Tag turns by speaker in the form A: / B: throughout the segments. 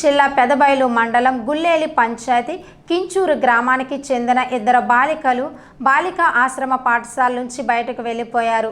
A: జిల్లా పెదబైలు మండలం గుల్లేలి పంచాయతీ కించూరు గ్రామానికి చెందిన ఇద్దరు బాలికలు బాలికా ఆశ్రమ పాఠశాల నుంచి బయటకు వెళ్ళిపోయారు.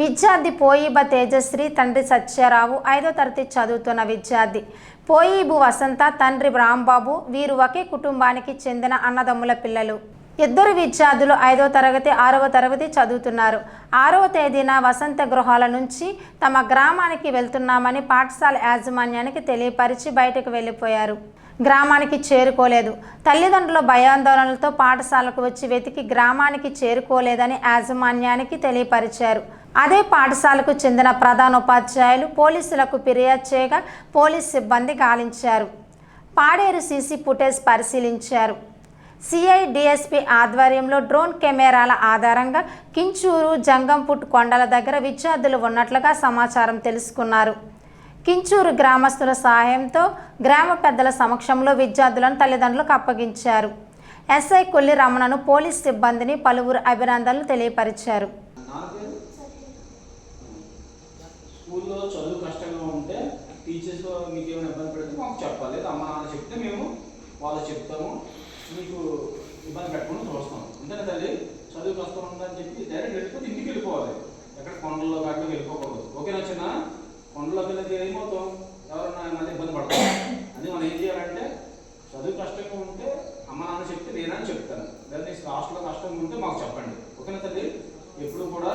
A: విద్యార్థి పోయిబ తేజశ్రీ తండ్రి సత్యారావు ఐదో తరగతి చదువుతున్న విద్యార్థి. పోయిబు వసంత తండ్రి రాంబాబు వీరు ఒకే కుటుంబానికి చెందిన అన్నదమ్ముల పిల్లలు. ఇద్దరు విద్యార్థులు ఐదో తరగతి ఆరవ తరగతి చదువుతున్నారు. ఆరవ తేదీన వసంత గృహాల నుంచి తమ గ్రామానికి వెళ్తున్నామని పాఠశాల యాజమాన్యానికి తెలియపరిచి బయటకు వెళ్ళిపోయారు. గ్రామానికి చేరుకోలేదు. తల్లిదండ్రుల భయాందోళనలతో పాఠశాలకు వచ్చి వెతికి గ్రామానికి చేరుకోలేదని యాజమాన్యానికి తెలియపరిచారు. అదే పాఠశాలకు చెందిన ప్రధానోపాధ్యాయులు పోలీసులకు ఫిర్యాదు చేయగా పోలీస్ సిబ్బంది గాలించారు. పాడేరు సీసీ ఫుటేజ్ పరిశీలించారు. సిఐ డిఎస్పి ఆధ్వర్యంలో డ్రోన్ కెమెరాల ఆధారంగా కించూరు జంగంపుట్ కొండల దగ్గర విద్యార్థులు ఉన్నట్లుగా సమాచారం తెలుసుకున్నారు. కించూరు గ్రామస్తుల సహాయంతో గ్రామ పెద్దల సమక్షంలో విద్యార్థులను తల్లిదండ్రులకు అప్పగించారు. ఎస్ఐ కొల్లి రమణను పోలీస్ సిబ్బందిని పలువురు అభినందనలు తెలియపరిచారు.
B: స్కూల్లో చదువు కష్టంగా ఉంటే టీచర్స్ మీకు ఏమైనా ఇబ్బంది పెడితే మాకు చెప్పాలి. అమ్మ నాన్న చెప్తే మేము వాళ్ళు చెప్తాము. మీకు ఇబ్బంది పెట్టకుండా చూస్తాం. అంతేనా తల్లి చదువు కష్టం ఉందని చెప్పి డైరెక్ట్ వెళ్ళిపోతే ఇంటికి వెళ్ళిపోవాలి. ఎక్కడ కొండల్లో కాటిలో వెళ్ళిపోకూడదు. ఓకేనా చిన్న కొండలోకి వెళ్ళి ఏమవుతాం? ఎవరన్నా మళ్ళీ ఇబ్బంది పడతాం అది మనం ఏం చేయాలంటే చదువు కష్టంగా ఉంటే అమ్మ నాన్న చెప్తే నేనని చెప్తాను. లేదా నీకు హాస్టల్లో కష్టంగా ఉంటే మాకు చెప్పండి. ఓకేనా తల్లి? ఎప్పుడు కూడా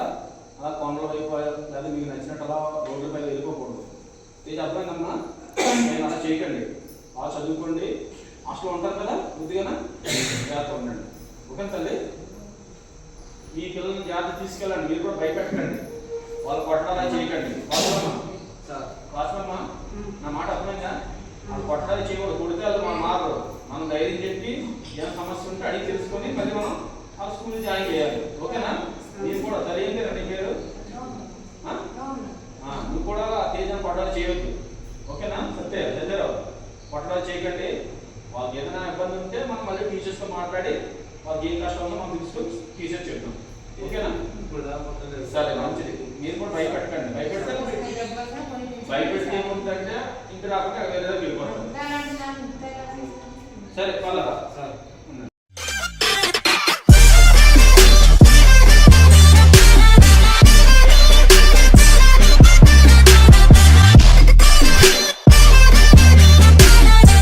B: అలా కొండల వైపు లేదా మీకు నచ్చినట్టు అలా రోడ్లపై వెళ్ళిపోకూడదు. ఇది అర్థమైందమ్మా? నేను అలా చేయకండి. అలా చదువుకోండి. హాస్టల్లో ఉంటారు కదా బుద్ధిగానా జాగ్రత్త ఉండండి. ఓకే తల్లి? మీ పిల్లల్ని జాగ్రత్త తీసుకెళ్ళండి. మీరు కూడా భయపెట్టకండి. వాళ్ళు కొట్టడాలు చేయకండి. వాస్తవమ్మా నా మాట అర్థమైందా? వాళ్ళు కొట్టడాలు చేయకూడదు. కొడితే వాళ్ళు మనం మారరు. మనం ధైర్యం చెప్పి ఏమైనా సమస్య ఉంటే అడిగి తెలుసుకొని మళ్ళీ మనం ఆ స్కూల్ జాయిన్ చేయాలి. ఓకేనా? మీరు కూడా సరే ఏం పేరు? నువ్వు కూడా తేజం కొట్టడాలు చేయొద్దు ఓకేనా సత్య సత్యరావు కొట్టడాలు చేయకండి వాళ్ళకి ఏదైనా ఇబ్బంది ఉంటే మనం మళ్ళీ టీచర్స్తో మాట్లాడి మాకు ఏం కష్టం ఉందో మనం తీసుకొని టీచర్ చెప్తాం. ఓకేనా? సరే మంచిది. మీరు కూడా భయపెట్టకండి. భయపెడితే భయపెడితే ఏముందంటే ఇంటి రాకుండా వేరే దగ్గరికి వెళ్ళిపోతాం. సరే వాళ్ళ